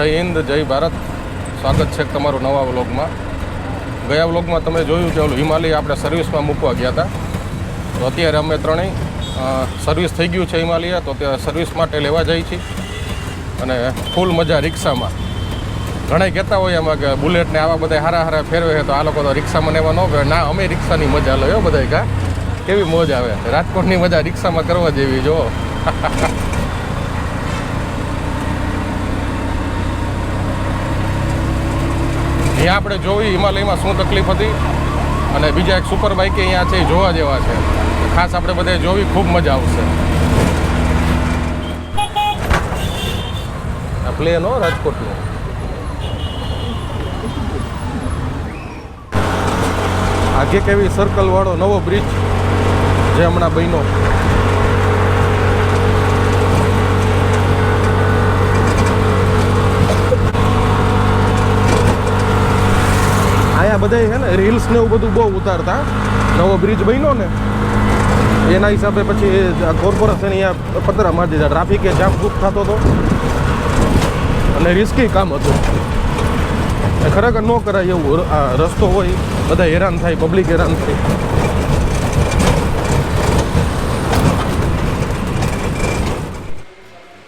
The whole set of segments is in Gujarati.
જય હિન્દ, જય ભારત. સ્વાગત છે તમારું નવા વ્લોગમાં. ગયા વ્લોગમાં તમે જોયું કે ઓલું હિમાલય આપણે સર્વિસમાં મૂકવા ગયા હતા. તો અત્યારે અમે ત્રણેય સર્વિસ થઈ ગયું છે હિમાલય તો ત્યાં સર્વિસ માટે લેવા જઈએ છીએ. અને ફૂલ મજા રિક્ષામાં. ઘણા કહેતા હોય એમાં કે બુલેટને આવા બધા હારા હારા ફેરવે છે, તો આ લોકો તો રિક્ષામાં લેવા ન ફેરવે ના, અમે રિક્ષાની મજા લો બધા કા. કેવી મોજ આવે. રાજકોટની મજા રિક્ષામાં કરવા જેવી, જો. અહીંયા આપણે જોઈ હિમાલયમાં શું તકલીફ હતી અને બીજા એક સુપર બાઇક અહીંયા છે, એ જોવા જેવા છે. ખાસ આપણે બધે જોવી, ખૂબ મજા આવશે. આ પ્લેન હો, રાજકોટનું. આગે કેવી સર્કલવાળો નવો બ્રિજ જે હમણાં બન્યો. અહીંયા બધા છે ને રીલ્સ ને એવું બધું બહુ ઉતારતા. નવો બ્રિજ બન્યો ને, એના હિસાબે પછી કોર્પોરેશન અહીંયા પતરા મારી દીધા. ટ્રાફિકે જામ ખૂબ થતો હતો. અને રિસ્કી કામ હતું. ખરેખર ન કરાય એવું રસ્તો હોય બધા હેરાન થાય પબ્લિક હેરાન થાય.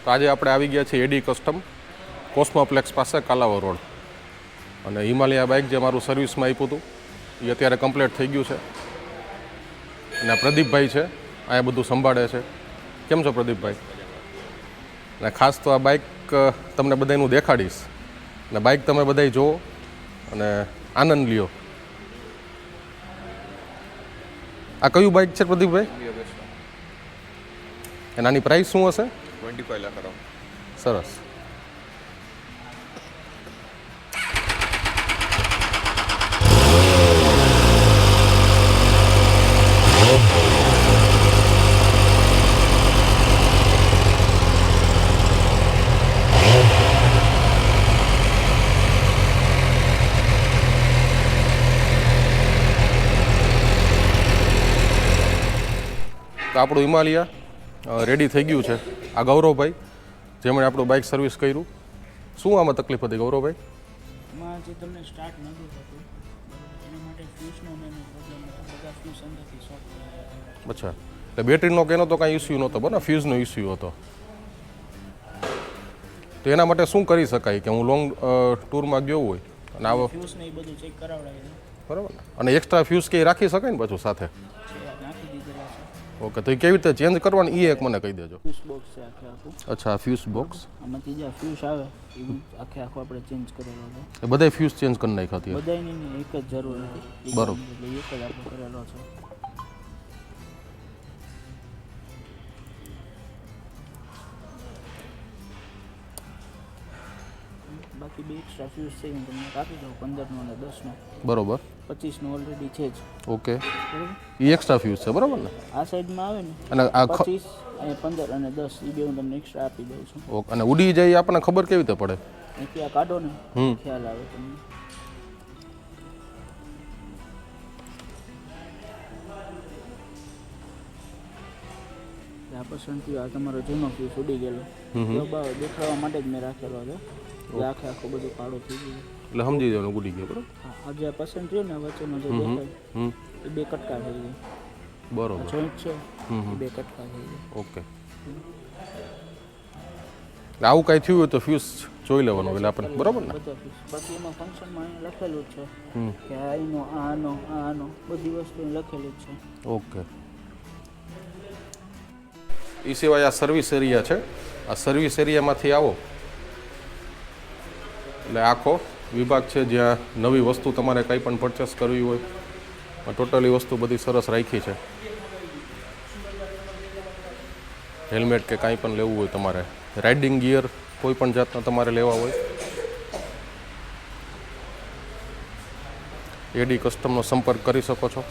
તો આજે આપણે આવી ગયા છીએ એડી કસ્ટમ કોસ્મોપ્લેક્સ પાસે કાલાવા રોડ. અને હિમાલયા બાઇક જે મારું સર્વિસમાં આપ્યું હતું એ અત્યારે કમ્પ્લીટ થઈ ગયું છે. અને આ પ્રદીપભાઈ છે આ બધું સંભાળે છે. કેમ છો પ્રદીપભાઈ? અને ખાસ તો આ બાઇક તમને બધાનું દેખાડીશ. અને બાઇક તમે બધાય જુઓ અને આનંદ લ્યો. આ કયું બાઇક છે પ્રદીપભાઈ? એનાની પ્રાઇસ શું હશે? ટ્વેન્ટી ફાઈવ લાખ સરસ તો આપણું હિમાલયા રેડી થઈ ગયું છે. આ ગૌરવભાઈ જેમણે આપણું બાઇક સર્વિસ કર્યું. શું આમાં તકલીફ હતી ગૌરવભાઈ? માં જે તમને સ્ટાર્ટ નહોતું થતું એના માટે ફ્યુઝનો મેં પ્રોબ્લેમ હતો. બધા ફ્યુઝ અંદરથી શોર્ટ અચ્છા. એટલે બેટરીનો કેનો તો કાંઈ ઇસ્યુ નહોતો બરાબર? ફ્યુઝનો ઇસ્યુ હતો. તો એના માટે શું કરી શકાય કે હું લોંગ ટૂરમાં ગયો હોય અને આવો? ફ્યુઝ ને એ બધું ચેક કરાવડાવી બરાબર? અને એક્સ્ટ્રા ફ્યુઝ કે રાખી શકાય ને પાછું સાથે? ઓકે તો એ કેવી રીતે ચેન્જ કરવાની? એ એક મને કહી દેજો. ફ્યુઝ બોક્સ છે આખે આખું. અચ્છા ફ્યુઝ બોક્સ આમાંથી જે ફ્યુઝ આવે એ આખે આખો આપણે ચેન્જ કરેલો છે એ બધા ફ્યુઝ ચેન્જ કરી નાખ્યા હતી બધાની એક જ જરૂર હતી. બરોબર. એટલે એક જ આપણે કરેલો છે. બાકી બે એક્સ્ટ્રા ફ્યુઝ છે હું તમને આપી દઉં પંદરનો અને દસનો. બરોબર. પચીસનો ઓલરેડી છે જ. ઓકે. એ એક્સ્ટ્રા ફ્યુઝ છે બરાબર ને? આ સાઈડમાં આવે ને અને આ પચીસ અને પંદર અને દસ એ બે હું તમને એક્સ્ટ્રા આપી દઉં છું. ઓકે અને ઉડી જાય આપણને ખબર કેવી રીતે પડે? અહીંથી આ કાઢો ને ખ્યાલ આવે તમને. આ પસંદથી આ તમારો જૂનો ફ્યુઝ ઉડી ગયેલો દબાવ દેખાડવા માટે જ મેં રાખેલો હતો આખે આખું બધું કાળો થઈ ગયું. એટલે સમજી જવાનું ગુડી ગયો બરાબર? આ જે પસંદ રહ્યો ને વચ્ચેનો જે દેખાય એ બે કટકા થઈ ગયા. બરોબર. જોઈન્ટ છે બે કટકા થઈ ગયા. ઓકે. આવું કાંઈ થયું હોય તો ફ્યુઝ જોઈ લેવાનું એટલે આપણે બરાબર ને? બાકી એમાં ફંક્શનમાં લખેલું જ છે કે આનો આનો આનો બધી વસ્તુ લખેલી જ છે. ઓકે. એ સિવાય આ સર્વિસ એરિયા છે. આ સર્વિસ એરિયામાંથી આવો. એટલે આખો વિભાગ છે જ્યાં નવી વસ્તુ તમારે કંઈ પણ પરચેસ કરવી હોય ટોટલી વસ્તુ બધી સરસ રાખી છે. હેલ્મેટ કે કાંઈ પણ લેવું હોય તમારે. રાઇડિંગ ગિયર કોઈ પણ જાતના તમારે લેવા હોય. એડી કસ્ટમનો સંપર્ક કરી શકો છો.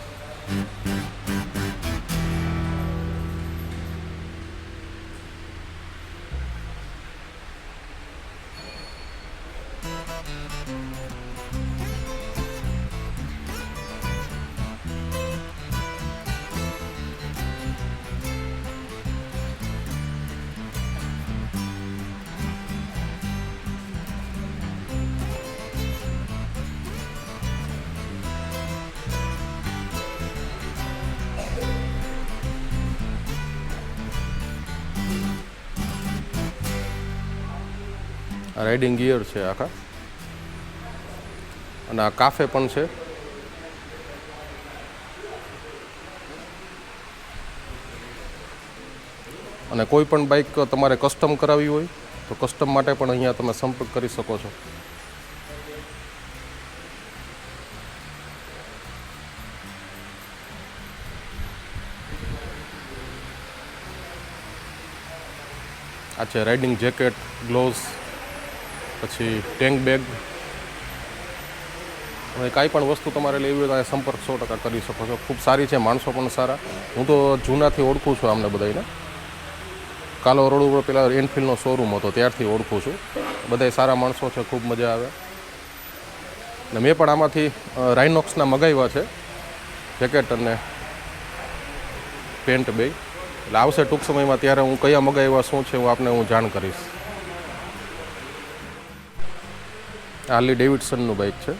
રાઇડિંગ ગિયર છે આખા? અને આ કાફે પણ છે. અને કોઈ પણ બાઇક તમારે કસ્ટમ કરાવવી હોય, તો કસ્ટમ માટે પણ અહીંયા તમે સંપર્ક કરી શકો છો. આ છે રાઇડિંગ જેકેટ ગ્લોવ્સ પછી ટેન્ક બેગ હવે કાંઈ પણ વસ્તુ તમારે લેવી હોય તો અહીંયા સંપર્ક સો ટકા કરી શકો છો. ખૂબ સારી છે, માણસો પણ સારા. હું તો જૂનાથી ઓળખું છું આમને બધાને કાલો રોડ ઉપર પેલા એનફિલ્ડનો શોરૂમ હતો, ત્યારથી ઓળખું છું. બધાય સારા માણસો છે, ખૂબ મજા આવે. ને મેં પણ આમાંથી રાઇનોક્સના મગાવ્યા છે. જેકેટ અને પેન્ટ બે. એટલે આવશે ટૂંક સમયમાં ત્યારે હું કયા મગાવ્યા, શું છે, હું આપને હું જાણ કરીશ. હાર્લી ડેવિડસનનું બાઇક છે.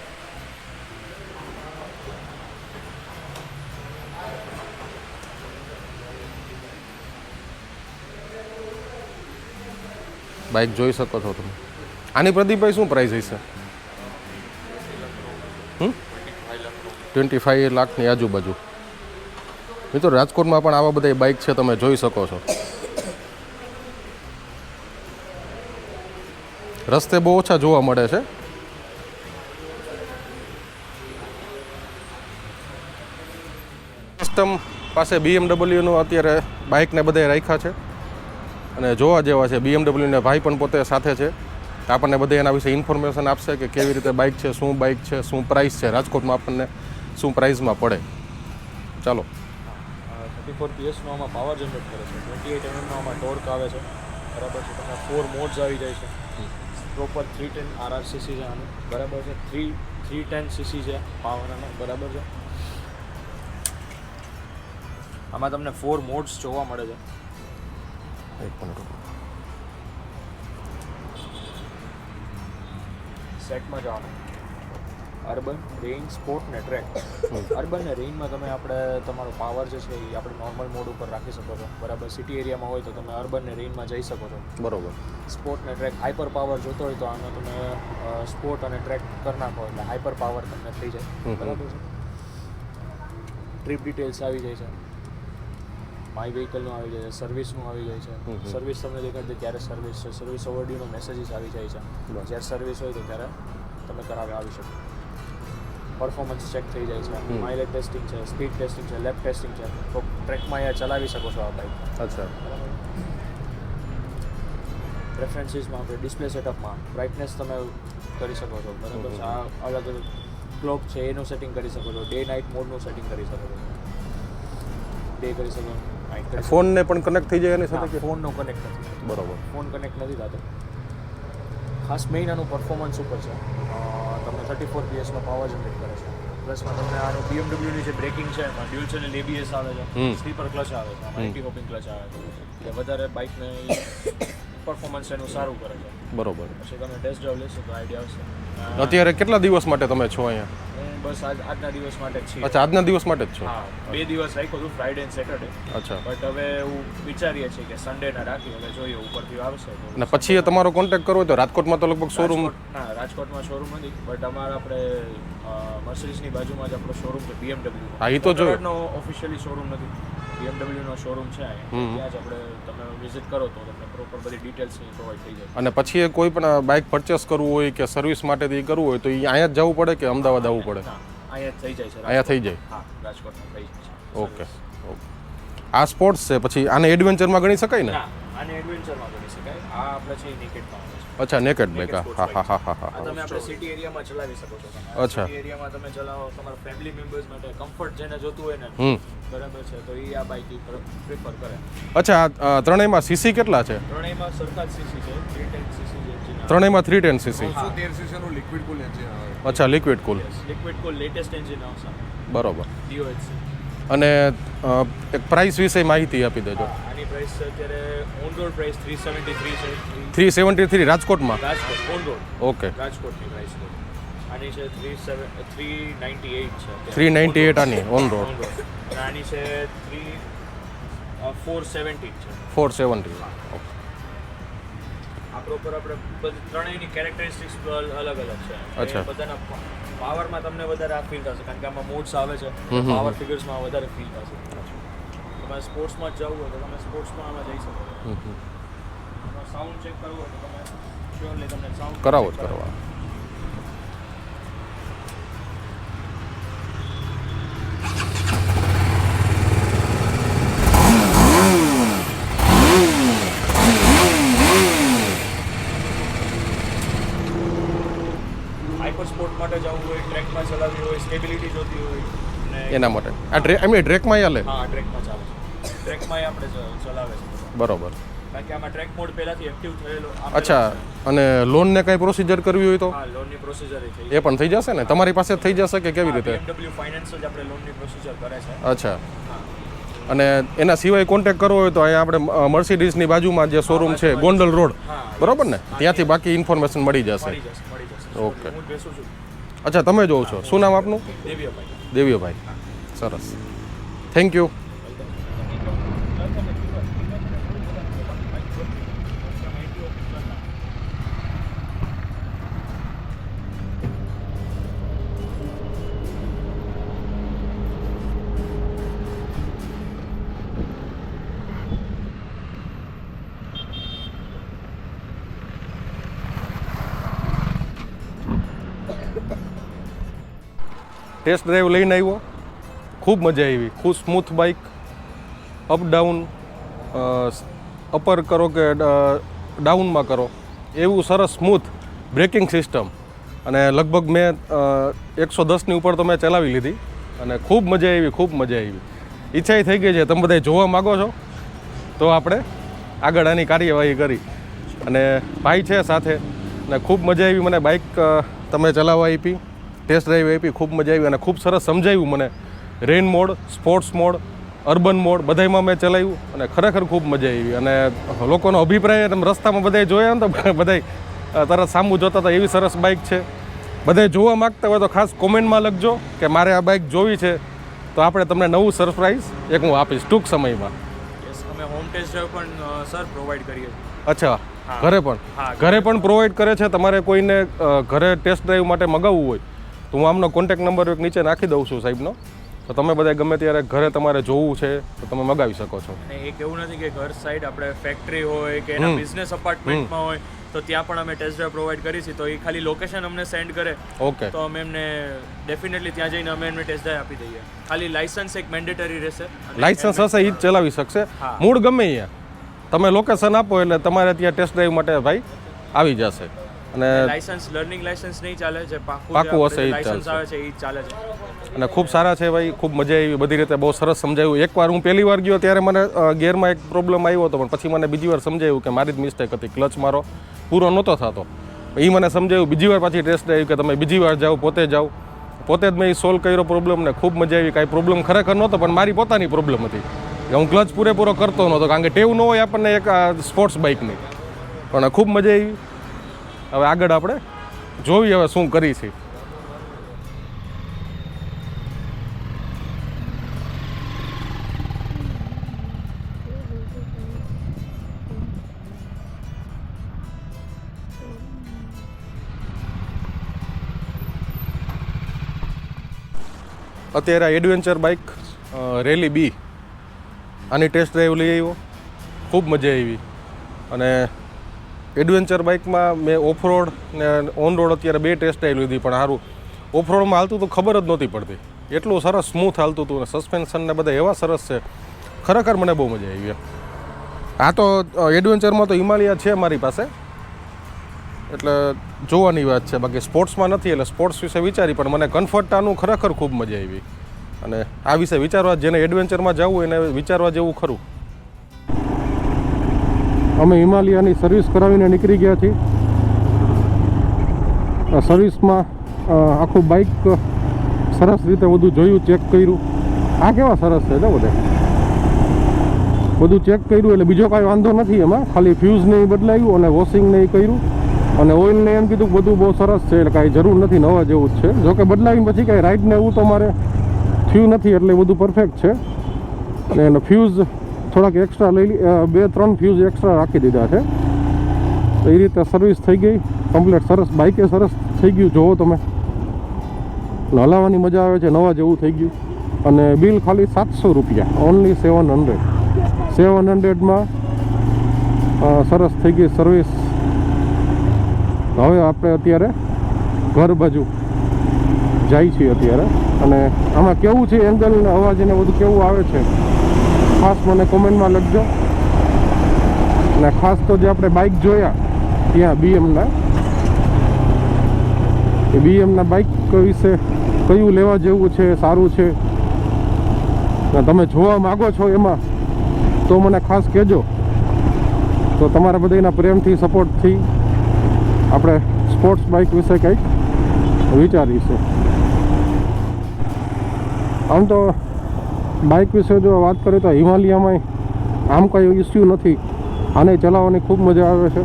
બાઇક જોઈ શકો છો તમે. આની પ્રદીપભાઈ શું પ્રાઇસ હશે? ટ્વેન્ટી ફાઈવ લાખની આજુબાજુ. મિત્રો, રાજકોટમાં પણ આવા બધા બાઇક છે, તમે જોઈ શકો છો. રસ્તે બહુ ઓછા જોવા મળે છે. કસ્ટમ પાસે બીએમડબલ્યુનું અત્યારે બાઇકને બધે રાખ્યા છે. અને જોવા જેવા છે. બીએમડબલ્યુને ભાઈ પણ પોતે સાથે છે. આપણને બધે એના વિશે ઇન્ફોર્મેશન આપશે કે કેવી રીતે બાઇક છે, શું બાઇક છે, શું પ્રાઇસ છે. રાજકોટમાં આપણને શું પ્રાઇસમાં પડે. ચાલો. થર્ટી ફોર પીએસનો આમાં પાવર જનરેટ કરે છે. એટ એમએમનો આમાં ટોર્ક આવે છે. બરાબર છે. તમને ફોર મોડ્સ આવી જાય છે. પ્રોપર થ્રી ટેન આરઆરસીસી છે આનું. બરાબર છે. થ્રી થ્રી ટેન સીસી છે પાવરનો બરાબર છે. આમાં તમને ફોર મોડ્સ જોવા મળે છે. એક મિનિટ સેટમાં જવાનું. અર્બન રેઇન સ્પોર્ટ ને ટ્રેક અર્બન ને રેઇનમાં તમે આપણે તમારો પાવર જે છે એ આપણે નોર્મલ મોડ ઉપર રાખી શકો છો. બરાબર સિટી એરિયામાં હોય તો તમે અર્બન ને રેઇનમાં જઈ શકો છો. બરોબર. સ્પોર્ટ ને ટ્રેક હાઈપર પાવર જોતો હોય તો આનો તમે સ્પોર્ટ અને ટ્રેક કરી નાખો એટલે હાઈપર પાવર તમને થઈ જાય. બરાબર છે? ટ્રીપ ડિટેલ્સ આવી જાય છે. માય વ્હીકલનું આવી જાય છે સર્વિસનું આવી જાય છે. સર્વિસ તમને દેખાડતી ક્યારે સર્વિસ છે. સર્વિસ ઓવરડ્યુનો મેસેજીસ આવી જાય છે. જ્યારે સર્વિસ હોય તો ત્યારે તમે કરાવે આવી શકો. પરફોર્મન્સ ચેક થઈ જાય છે. માઇલેજ ટેસ્ટિંગ છે સ્પીડ ટેસ્ટિંગ છે લેફ્ટ ટેસ્ટિંગ છે. તો ટ્રેકમાં અહીંયા ચલાવી શકો છો આ બાઇક અચ્છા. પ્રેફરન્સીસમાં આપણે ડિસ્પ્લે સેટઅપમાં બ્રાઇટનેસ તમે કરી શકો છો. બરાબર છે. આ અલગ અલગ ક્લોક છે એનું સેટિંગ કરી શકો છો. ડે નાઇટ મોડનું સેટિંગ કરી શકો છો. ડે કરી શકો નાઇટ કરી શકો ફોનને પણ કનેક્ટ થઈ જાય એની સાથે ના, ફોનનો કનેક્ટ નથી. બરોબર. ફોન કનેક્ટ નથી થતો. ખાસ મેઇન આનું પરફોર્મન્સ ઉપર છે. તમને થર્ટી ફોર પીએસનો પાવર જનરેટ કરે છે. પ્લસમાં તમને આનું બીએમડબ્લ્યુની જે બ્રેકિંગ છે એમાં ડ્યુઅલ ચેનલ એબીએસ આવે છે. સ્લીપર ક્લચ આવે છે એન્ટી હોપિંગ ક્લચ આવે છે. એટલે વધારે બાઇકને પરફોર્મન્સ એનું સારું કરે છે. બરોબર. પછી તમે ટેસ્ટ ડ્રાઈવ લેશો તો આઈડિયા આવશે. અત્યારે કેટલા દિવસ માટે તમે છો અહીંયા? બસ આજ આજના દિવસ માટે જ છીએ. અચ્છા આજના દિવસ માટે જ છો? હા બે દિવસ રાખ્યો હતું ફ્રાઈડે એન્ડ સેટરડે અચ્છા. બટ હવે હું વિચારીએ છીએ કે સન્ડે ના રાખી હવે જોઈએ ઉપરથી આવશે અને પછી તમારો કોન્ટેક્ટ કરવો તો રાજકોટમાં તો લગભગ શોરૂમ ના રાજકોટમાં શોરૂમ નથી બટ અમારા આપણે મર્સિડીઝની બાજુમાં જ આપણો શોરૂમ છે બીએમડબલ્યુ હા, એ તો જો ઓફિશિયલી શોરૂમ નથી. BMW નો શોરૂમ છે ત્યાં જ આપણે તમે વિઝિટ કરો તો તમને પ્રોપર બધી ડિટેલ્સ પ્રોવાઈડ થઈ જાય. અને પછી એ કોઈ પણ બાઇક પરચેસ કરવું હોય કે સર્વિસ માટે એ કરવું હોય તો એ અહીંયા જ જવું પડે કે અમદાવાદ આવવું પડે? અહીંયા થઈ જાય છે. અહીંયા થઈ જાય? હા રાજકોટમાં થઈ જાય ઓકે ઓકે. આ સ્પોર્ટ્સ છે પછી આને એડવેન્ચરમાં ગણી શકાય ને? આને એડવેન્ચરમાં ગણી શકાય. આ આપણે છે છે અચ્છા નેકેડ બાઇક હા હા હા હા હા તમે આપણે સિટી એરિયામાં ચલાવી શકો છો. અચ્છા. સિટી એરિયામાં તમે ચલાવો તમારા ફેમિલી મેમ્બર્સ માટે કમ્ફર્ટ જેને જોતું હોય ને હમ. બરાબર છે તો એ આ બાઇક પ્રિફર કરે. અચ્છા ત્રણેયમાં સીસી કેટલા છે? ત્રણેયમાં સરખા સીસી છે થ્રી ટેન સીસી જે એન્જિન ત્રણેયમાં થ્રી ટેન સીસી ત્રણસો સીસી સીસીનું લિક્વિડ કુલ એન્જિન આવે. અચ્છા liquid cool liquid cool latest engine આવશે. બરોબર. DOHC અને એક પ્રાઇસ વિશે માહિતી આપી દેજો. આની પ્રાઇસ અત્યારે on road price three seventy three રાજકોટમાં? Rajkot on road okay. રાજકોટની પ્રાઇસ આની છે થ્રી નાઇન્ટી એટ આની ઓન રોડ ફોર સેવન્ટી છે ફોર સેવન્ટી આ પ્રોપર આપણે બધી ત્રણેયની કેરેક્ટરિસ્ટિક્સ અલગ અલગ છે. બધાના પાવરમાં તમને વધારે આ ફીલ થશે કારણ કે આમાં મોડ્સ આવે છે. પાવર ફિગર્સમાં વધારે ફીલ થશે તમારે સ્પોર્ટ્સમાં જવું હોય તો તમે સ્પોર્ટ્સમાં આમાં જઈ શકો. સાઉન્ડ ચેક કરવું હોય તો તમે શ્યોરલી તમને સાઉન્ડ કરાવો જ કરવા હાઈપર સ્પોર્ટ માટે જવું હોય ટ્રેકમાં ચલાવવી હોય સ્ટેબિલિટી જોતી હોય એના માટે. આ ડ્રેક એમની ડ્રેકમાં હાલે? હા ડ્રેકમાં ચાલે છે. ટ્રેકમાં આપણે ચલાવે છે. બરોબર. બાકી આમાં ટ્રેક મોડ પહેલાથી એક્ટિવ થયેલો અચ્છા અને અને લોનને કાંઈ પ્રોસિજર કરવી હોય તો? હા લોનની પ્રોસિજર છે એ પણ થઈ જશે ને? તમારી પાસે થઈ જશે કે કેવી રીતે? BMW ફાઇનાન્સ જ આપણે લોનની પ્રોસિજર કરે છે. અચ્છા. અને એના સિવાય કોન્ટેક કરવો હોય તો અહીંયા આપણે મર્સિડીઝની બાજુમાં જે શોરૂમ છે ગોંડલ રોડ બરોબર ને? ત્યાંથી બાકી ઇન્ફોર્મેશન મળી જશે. મળી જશે મળી જશે. ઓકે. અચ્છા તમે જોવો છો. શું નામ આપનું? દેવીઓભાઈ. દેવીઓભાઈ. સરસ. થેન્ક યુ ટેસ્ટ ડ્રાઈવ લઈને આવ્યો. ખૂબ મજા આવી. ખૂબ સ્મૂથ બાઇક. અપ, ડાઉન અપર કરો કે ડાઉનમાં કરો. એવું સરસ સ્મૂથ બ્રેકિંગ સિસ્ટમ. અને લગભગ મેં એકસો દસની ઉપર તો મેં ચલાવી લીધી. અને ખૂબ મજા આવી, ખૂબ મજા આવી. ઈચ્છા થઈ ગઈ છે. તમે બધા જોવા માગો છો? તો આપણે આગળ આની કાર્યવાહી કરી. અને ભાઈ છે સાથે. અને ખૂબ મજા આવી. મને બાઇક તમે ચલાવવા આપી. ટેસ્ટ ડ્રાઈવ આપી ખૂબ મજા આવી અને ખૂબ સરસ સમજાવ્યું મને. Rain mode sports mode urban mode બધાયમાં મેં ચલાવ્યું અને ખરેખર ખૂબ મજા આવી. અને લોકોનો અભિપ્રાય તમે રસ્તામાં બધાય જોયા ને તો બધાય તરત સામું જોતા હતા એવી સરસ બાઇક છે. બધાય જોવા માગતા હોય તો ખાસ કોમેન્ટમાં લખજો કે મારે આ બાઇક જોવી છે. તો આપણે તમને નવું સરપ્રાઈઝ એક હું આપીશ ટૂંક સમયમાં. અમે હોમ ટેસ્ટ ડ્રાઈવ પણ સર પ્રોવાઈડ કરીએ અચ્છા ઘરે પણ? ઘરે પણ પ્રોવાઈડ કરે છે? તમારે કોઈને ઘરે ટેસ્ટ ડ્રાઈવ માટે મગાવવું હોય? તો હું આમનો કોન્ટેક્ટ નંબર એક નીચે નાખી દઉં છું સાહેબનો. તો તમે બધા ગમે ત્યારે ઘરે તમારે જોવું છે તો તમે મગાવી શકો છો. અને એક એવું નથી કે ઘર સાઈડ આપણે ફેક્ટરી હોય કે એના બિઝનેસ અપાર્ટમેન્ટમાં હોય તો ત્યાં પણ અમે ટેસ્ટ ડ્રાઈવ પ્રોવાઈડ કરી છે. તો એ ખાલી લોકેશન અમને સેન્ડ કરે. ઓકે તો અમે એમને ડેફિનેટલી ત્યાં જઈને અમે એમને ટેસ્ટ ડ્રાઈવ આપી દઈએ. ખાલી લાયસન્સ એક મેન્ડેટરી રહેશે. લાયસન્સ હશે એ જ ચલાવી શકશે. મૂળ ગમે અહીંયા. તમે લોકેશન આપો એટલે તમારે ત્યાં ટેસ્ટ ડ્રાઈવ માટે ભાઈ આવી જશે. અને લાયસન્સ લર્નિંગ લાયસન્સ નહીં ચાલે છે પાકું હશે લાયસન્સ આવે છે એ ચાલે છે. અને ખૂબ સારા છે ભાઈ ખૂબ મજા આવી બધી રીતે બહુ સરસ સમજાયું. એકવાર હું પહેલી વાર ગયો ત્યારે મને ગેરમાં એક પ્રોબ્લેમ આવ્યો હતો પણ પછી મને બીજી વાર સમજાયું કે મારી જ મિસ્ટેક હતી ક્લચ મારો પૂરો નહોતો થતો. એ મને સમજાયું બીજી વાર પાછી ટેસ્ટ આવ્યું કે તમે બીજી વાર જાઓ પોતે જાઓ. પોતે જ મેં એ સોલ્વ કર્યો પ્રોબ્લેમ ને ખૂબ મજા આવી કાંઈ પ્રોબ્લેમ ખરેખર નહોતો પણ મારી પોતાની પ્રોબ્લેમ હતી. કે હું ક્લચ પૂરેપૂરો કરતો નહોતો કારણ કે ટેવ ન હોય આપણને એક સ્પોર્ટ્સ બાઇકની પણ ખૂબ મજા આવી. હવે આગળ આપણે જોઈએ હવે શું કરી છે. અત્યારે આ એડવેન્ચર બાઇક રેલી બી. આની ટેસ્ટ ડ્રાઈવ લઈ આવ્યો. ખૂબ મજા આવી. અને એડવેન્ચર બાઇકમાં મેં ઓફરોડ ને ઓન રોડ અત્યારે બે ટેસ્ટ આવી લીધી, પણ સારું ઓફરોડમાં હાલતું તો ખબર જ નહોતી પડતી. એટલું સરસ સ્મૂથ હાલતું હતું અને સસ્પેન્શન ને બધા એવા સરસ છે. ખરેખર મને બહુ મજા આવી આ તો એડવેન્ચરમાં તો હિમાલયા છે મારી પાસે. એટલે જોવાની વાત છે. બાકી સ્પોર્ટ્સમાં નથી, એટલે સ્પોર્ટ્સ વિશે વિચારી, પણ મને કન્ફર્ટાનું ખરેખર ખૂબ મજા આવી. અને આ વિશે વિચારવા, જેને એડવેન્ચરમાં જવું એને વિચારવા જેવું ખરું. અમે હિમાલયાની સર્વિસ કરાવીને નીકળી ગયા છીએ. સર્વિસમાં આખું બાઇક સરસ રીતે બધું જોયું ચેક કર્યું. આ કેવા સરસ છે ને બધે. બધું ચેક કર્યું એટલે બીજો કાંઈ વાંધો નથી એમાં. ખાલી ફ્યુઝ ને બદલાયું અને વોશિંગ નહીં કર્યું. અને ઓઇલને એમ કીધું બધું બહુ સરસ છે, એટલે કાંઈ જરૂર નથી નવા જેવું જ છે. જોકે બદલાવીને પછી કાંઈ રાઇડને એવું તો મારે થયું નથી એટલે બધું પરફેક્ટ છે. અને એનો ફ્યુઝ થોડાક એક્સ્ટ્રા લઈ બે, ત્રણ ફ્યુઝ એક્સ્ટ્રા રાખી દીધા છે. તો એ રીતે સર્વિસ થઈ ગઈ. કમ્પ્લીટ સરસ બાઇકે સરસ થઈ ગયું. જોવો તમે. હલાવવાની મજા આવે છે, નવા જેવું થઈ ગયું. અને બિલ ખાલી સાતસો રૂપિયા. ઓનલી સેવન હંડ્રેડ સેવન હંડ્રેડમાં સરસ થઈ ગઈ સર્વિસ હવે આપણે અત્યારે ઘર બાજુ જાય છીએ અત્યારે. અને આમાં કેવું છે એંગલ અવાજ એને બધું કેવું આવે છે? ખાસ મને કોમેન્ટમાં લખજો. અને ખાસ તો જે આપણે બાઇક જોયા, ત્યાં બીએમના એ બીએમના બાઇક વિશે કયું લેવા જેવું છે, સારું છે? તમે જોવા માગો છો એમાં, તો મને ખાસ કહેજો. તો તમારા બધાના પ્રેમથી સપોર્ટથી આપણે સ્પોર્ટ્સ બાઇક વિશે કંઈક વિચારીશું. આમ તો બાઇક વિશે જો વાત કરીએ તો હિમાલયામાં આમ કોઈ ઇસ્યુ નથી. આને ચલાવવાની ખૂબ મજા આવે છે.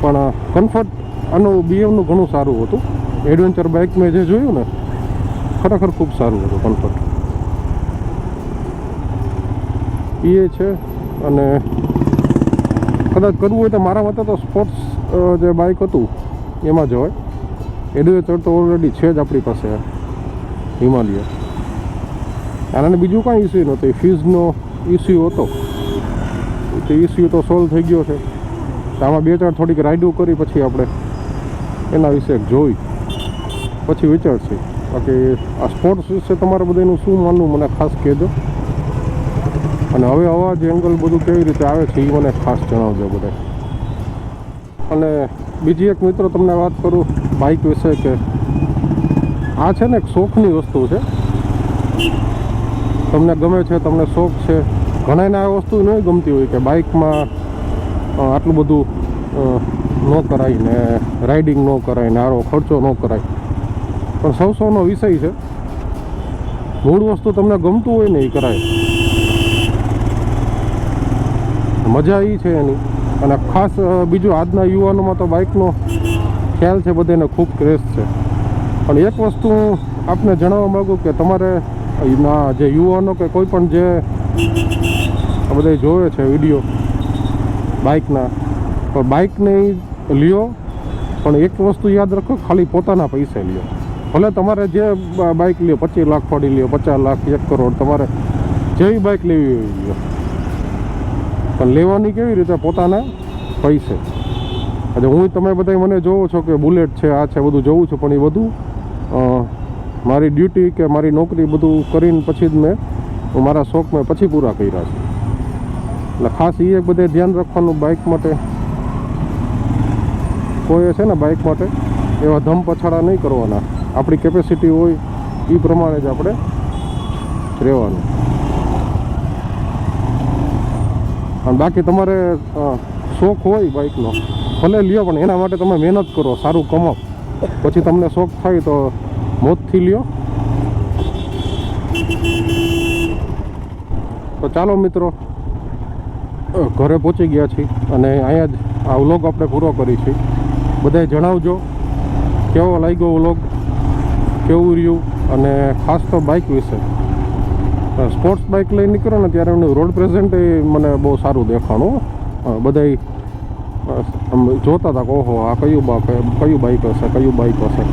પણ કમ્ફર્ટ આનું બીએમનું ઘણું સારું હતું. એડવેન્ચર બાઇક મેં જે જોયું ને, ખરેખર ખૂબ સારું હતું કમ્ફર્ટ એ છે અને કદાચ કરવું હોય તો મારા મતે તો સ્પોર્ટ્સ જે બાઇક હતું, એમાં જવાય એડવેન્ચર તો ઓલરેડી છે જ આપણી પાસે, હિમાલય. અને બીજું કાંઈ ઇસ્યુ નહોતો. ફીઝનો ઇસ્યુ હતો. તે ઇસ્યુ તો સોલ્વ થઈ ગયો છે. આમાં બે ચાર થોડીક રાઇડો કરી પછી આપણે એના વિશે જોઈ. પછી વિચારશે. બાકી આ સ્પોર્ટ્સ વિશે તમારે બધાનું શું માનવું મને ખાસ કહેજો. અને હવે અવાજ એંગલ બધું કેવી રીતે આવે છે એ મને ખાસ જણાવજો બધા. અને બીજી એક મિત્રો તમને વાત કરું બાઇક વિશે કે આ છે ને એક શોખની વસ્તુ છે. તમને ગમે છે, તમને શોખ છે ઘણાને આ વસ્તુ નહીં ગમતી હોય કે બાઇકમાં આટલું બધું ન કરાય ને રાઇડિંગ ન કરાય ને આરો ખર્ચો ન કરાય. પણ સૌ સૌનો વિષય છે. મૂળ વસ્તુ તમને ગમતું હોય ને એ કરાય. મજા એ છે એની. અને ખાસ બીજું આજના યુવાનોમાં તો બાઇકનો ખ્યાલ છે બધાને ખૂબ ક્રેઝ છે. પણ એક વસ્તુ હું આપને જણાવવા માગું કે તમારે ના જે યુવાનો કે કોઈ પણ જે આ બધા જોવે છે વીડિયો બાઇકના, તો બાઇકને લ્યો, પણ એક વસ્તુ યાદ રાખો ખાલી પોતાના પૈસે લ્યો. ભલે તમારે જે બાઇક લ્યો, પચીસ લાખ ફાડી લ્યો, પચાસ લાખ, એક કરોડ, તમારે જેવી બાઇક લેવી હોય લ્યો. પણ લેવાની કેવી રીતે? પોતાના પૈસે. એટલે હું, તમે બધા મને જોવો છો કે બુલેટ છે, આ છે, બધું જોઉં છું, પણ એ બધું મારી ડ્યુટી કે મારી નોકરી બધું કરીને પછી જ મેં હું મારા શોખ મેં પછી પૂરા કર્યા છે. એટલે ખાસ એ બધે ધ્યાન રાખવાનું બાઇક માટે. કોઈ છે ને બાઇક માટે, એવા ધમ પછાડા નહીં કરવાના. આપણી કેપેસિટી હોય એ પ્રમાણે જ આપણે રહેવાનું. અને બાકી તમારે શોખ હોય બાઇકનો ભલે લ્યો, પણ એના માટે તમે મહેનત કરો, સારું કમાઓ પછી તમને શોખ થાય તો મોતથી લ્યો. તો ચાલો મિત્રો ઘરે પહોંચી ગયા છીએ અને અહીંયા જ આ વ્લોગ આપણે પૂરો કરી છીએ બધાએ જણાવજો, કેવો લાગ્યો વ્લોગ, કેવું રહ્યું અને ખાસ તો બાઇક વિશે. સ્પોર્ટ્સ બાઇક લઈ નીકળ્યો ને ત્યારે એનું રોડ પ્રેઝન્ટ મને બહુ સારું દેખાણું બધા જોતા હતા ઓહો, આ કયું બા કયું બાઇક હશે, કયું બાઇક હશે.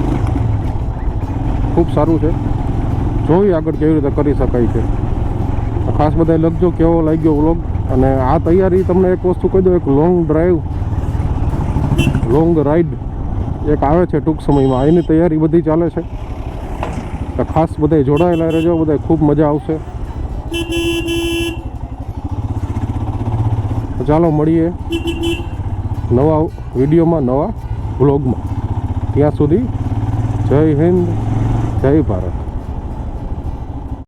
ખૂબ સારું છે. જોઈ આગળ કેવી રીતે કરી શકાય છે. ખાસ બધા લખજો કેવો લાગ્યો વ્લોગ અને આ તૈયારી તમને એક વસ્તુ કહી દઉં, એક લોંગ ડ્રાઈવ લોંગ રાઈડ એક આવે છે ટૂંક સમયમાં. એની તૈયારી બધી ચાલે છે. તો ખાસ બધા જોડાયેલા રહેજો બધા ખૂબ મજા આવશે. ચાલો મળીએ નવા વિડીયોમાં, નવા વ્લોગમાં ત્યાં સુધી જય હિન્દ. જય ભારત